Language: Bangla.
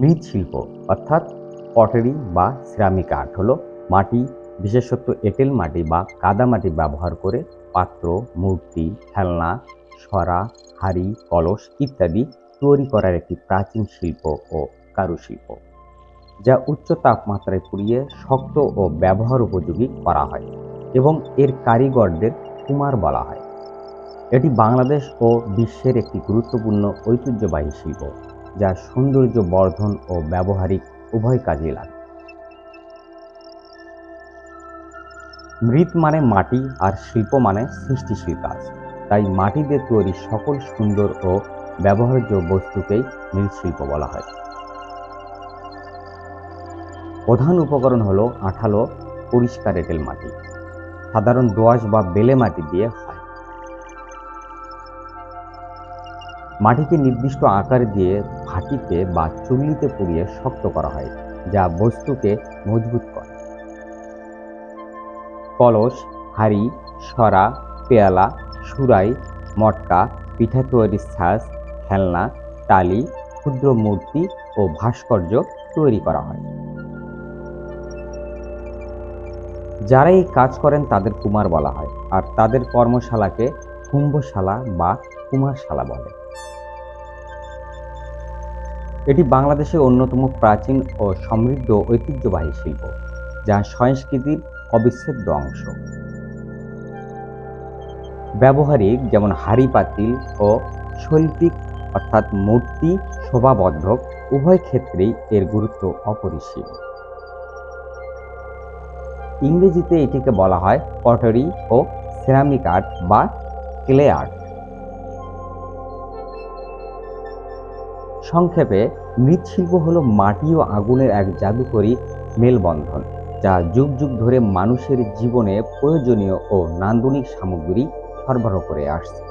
মৃৎশিল্প, অর্থাৎ পটারি বা সিরামিক আর্ট হলো মাটি, বিশেষত এঁটেল মাটি বা কাদা মাটি ব্যবহার করে পাত্র, মূর্তি খেলনা সরা হাড়ি, কলস ইত্যাদি তৈরি করার একটি প্রাচীন শিল্প ও কারুশিল্প, যা উচ্চ তাপমাত্রায় পুড়িয়ে শক্ত ও ব্যবহার উপযোগী করা হয় এবং এর কারিগরদের কুমার বলা হয়। এটি বাংলাদেশ ও বিশ্বের একটি গুরুত্বপূর্ণ ঐতিহ্যবাহী শিল্প। যা সৌন্দর্য বর্ধন ও ব্যবহারিক উভয় কাজে লাগে। মৃৎ মানে মাটি আর শিল্প মানে সৃষ্টিশীল কাজ। তাই মাটি দিয়ে তৈরি সকল সুন্দর ও ব্যবহার্য বস্তুকেই মৃৎশিল্প বলা হয়। প্রধান উপকরণ হলো আঠালো, পরিষ্কার এঁটেল মাটি। সাধারণ দোআঁশ বা বেলে মাটি দিয়ে মাটিকে নির্দিষ্ট আকার দিয়ে ভাটিতে বা চুল্লিতে পুড়িয়ে শক্ত করা হয়, যা বস্তুকে মজবুত করে। কলস, হাড়ি, সরা, পেয়ালা, সুরাই, মটকা, পিঠা তৈরির ছাঁচ খেলনা টালি, ক্ষুদ্র মূর্তি ও ভাস্কর্য তৈরি করা হয়। যারা এই কাজ করেন তাদের কুমার বলা হয়, আর তাদের কর্মশালাকে কুম্ভশালা বা কুমারশালা বলে। এটি বাংলাদেশের অন্যতম প্রাচীন ও সমৃদ্ধ ঐতিহ্যবাহী শিল্প, যা সংস্কৃতির অবিচ্ছেদ্য অংশ। ব্যবহারিক যেমন হাড়ি পাতিল ও শৈল্পিক, অর্থাৎ মূর্তি শোভাবর্ধক, উভয় ক্ষেত্রেই এর গুরুত্ব অপরিসীম। ইংরেজিতে এটিকে বলা হয় পটারি ও সেরামিক আর্ট বা ক্লে আর্ট। সংক্ষেপে, মৃৎশিল্প হলো মাটি ও আগুনের এক জাদুকরী মেলবন্ধন, যা যুগ যুগ ধরে মানুষের জীবনে প্রয়োজনীয় ও নান্দনিক সামগ্রী সরবরাহ করে আসছে।